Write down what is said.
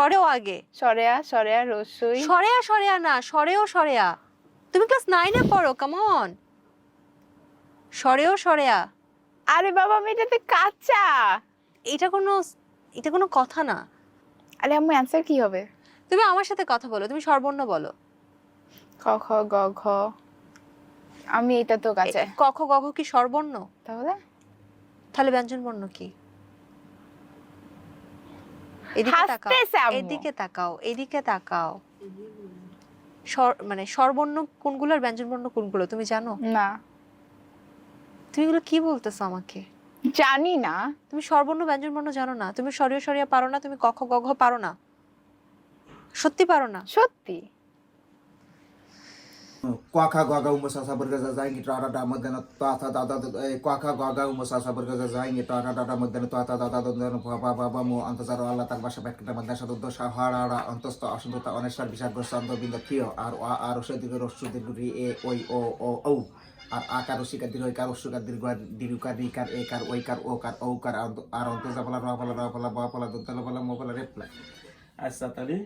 সরেও আগে। সরেয়া সরেয়া রসুই। সরেয়া সরেয়া না সরেও সরেয়া। তুমি ক্লাস নাইনে পড়ো কেমন সরেও সরেয়া। আরে বাবা আমি এটাতে কাঁচা। এটা কোনো এটা কোনো কথা না। আরে আম্মু অ্যান্সার কি হবে? তুমি আমার সাথে কথা বলো তুমি সর্বর্ণ বলো। খ খ গ ঘ। আমি এটা তো কাঁচা। এ- ক খ গ ঘ কি সর্বর্ণ তাহলে? তাহলে ব্যঞ্জন বর্ণ কি? এদিকে তাকাও। এদিকে তাকাও এদিকে তাকাও। মানে স্বরবর্ণ কোনগুলো আর ব্যঞ্জন বর্ণ কোনগুলো তুমি জানো? না। তুমি এগুলো কি বলতেছো আমাকে? জানি না। তুমি স্বরবর্ণ ব্যঞ্জন বর্ণ জানো না? তুমি সরিয়ে সরিয়ে পারো না? তুমি ক গঘ পারো না? সত্যি পারো না? সত্যি। কাকা গাগা উমসা সাবর গজা যাইগি টাটা টা মদন দাদা এ কাকা গাগা উমসা সাবর গজা যাইগি টাটা টাটা মদন তাতা দাদা মো অন্ত আল্লাহ তাক বাসা বাইক টা মদন অন্তস্ত অসন্ত অনেশার বিশাক গসন্দ বিন্দ কিও আর আ আর ঔষধি রসুদি এ ওই ও ও ঔ আর আকার ওশিকা দিল ওইকার ওষুকা দীর্ঘ দীর্ঘকার রিকার একার ওইকার ওকার ওকার আর অন্ত যাবলা রাবলা রাবলা বাবলা দুতলা বলা মোবলা রেপলা আচ্ছা তাহলে